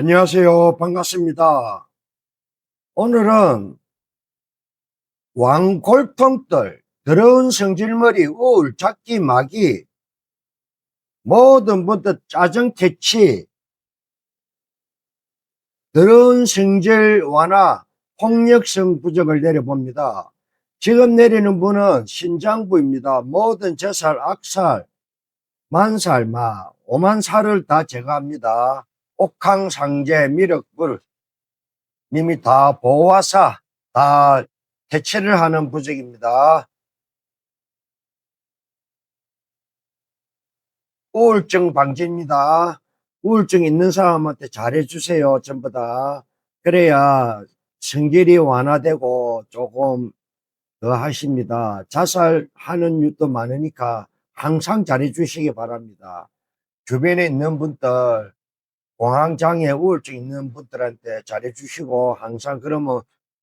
안녕하세요. 반갑습니다. 오늘은 왕골통들, 더러운 성질머리, 우울, 잡기, 마기, 모든 분들 짜증 퇴치, 더러운 성질 완화, 폭력성 부적을 내려봅니다. 지금 내리는 분은 신장부입니다. 모든 제살, 악살, 만살, 마, 오만살을 다 제거합니다. 옥황상제, 미륵불, 님이 다 보화사, 다 대체를 하는 부적입니다. 우울증 방지입니다. 우울증 있는 사람한테 잘해주세요. 전부 다. 그래야 성질이 완화되고 조금 더 하십니다. 자살하는 일도 많으니까 항상 잘해주시기 바랍니다. 주변에 있는 분들, 공황장애 우울증 있는 분들한테 잘해주시고 항상 그러면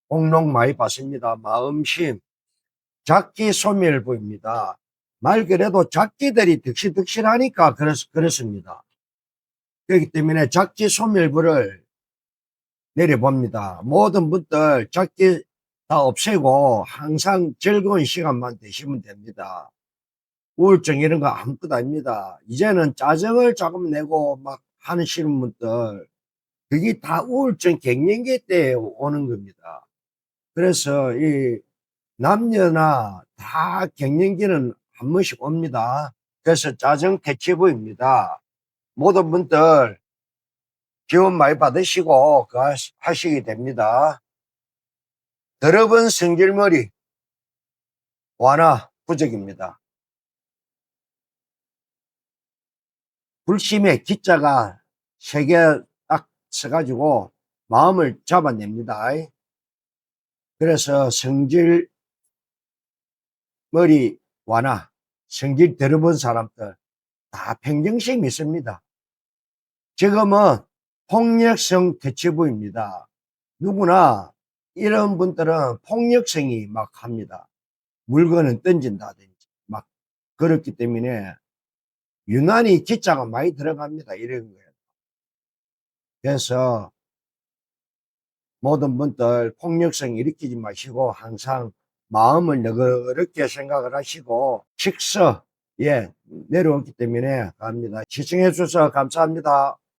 공록 많이 받습니다. 마음심, 작기 소멸부입니다. 말 그래도 작기들이 득실득실하니까 그렇, 그렇습니다. 그렇기 때문에 작기 소멸부를 내려봅니다. 모든 분들 작기 다 없애고 항상 즐거운 시간만 되시면 됩니다. 우울증 이런 거 아무것도 아닙니다. 이제는 짜증을 조금 내고 막 하시는 분들 그게 다 우울증 갱년기 때 오는 겁니다. 그래서 이 남녀나 다 갱년기는 한 번씩 옵니다. 그래서 짜증 퇴치부입니다. 모든 분들 지원 많이 받으시고 그 하시- 하시게 됩니다. 더러운 성질머리 완화 부적입니다. 불심의 기자가 세 개딱 써가지고 마음을 잡아냅니다. 그래서 성질 머리 완화, 성질 더러운 사람들 다 평정심 있습니다. 지금은 폭력성 대체부입니다. 누구나 이런 분들은 폭력성이 막 합니다. 물건을 던진다든지 막 그렇기 때문에 유난히 기자가 많이 들어갑니다. 이런 거예요. 그래서 모든 분들 폭력성 일으키지 마시고 항상 마음을 너그럽게 생각을 하시고 식서 예 내려오기 때문에 갑니다. 시청해 주셔서 감사합니다.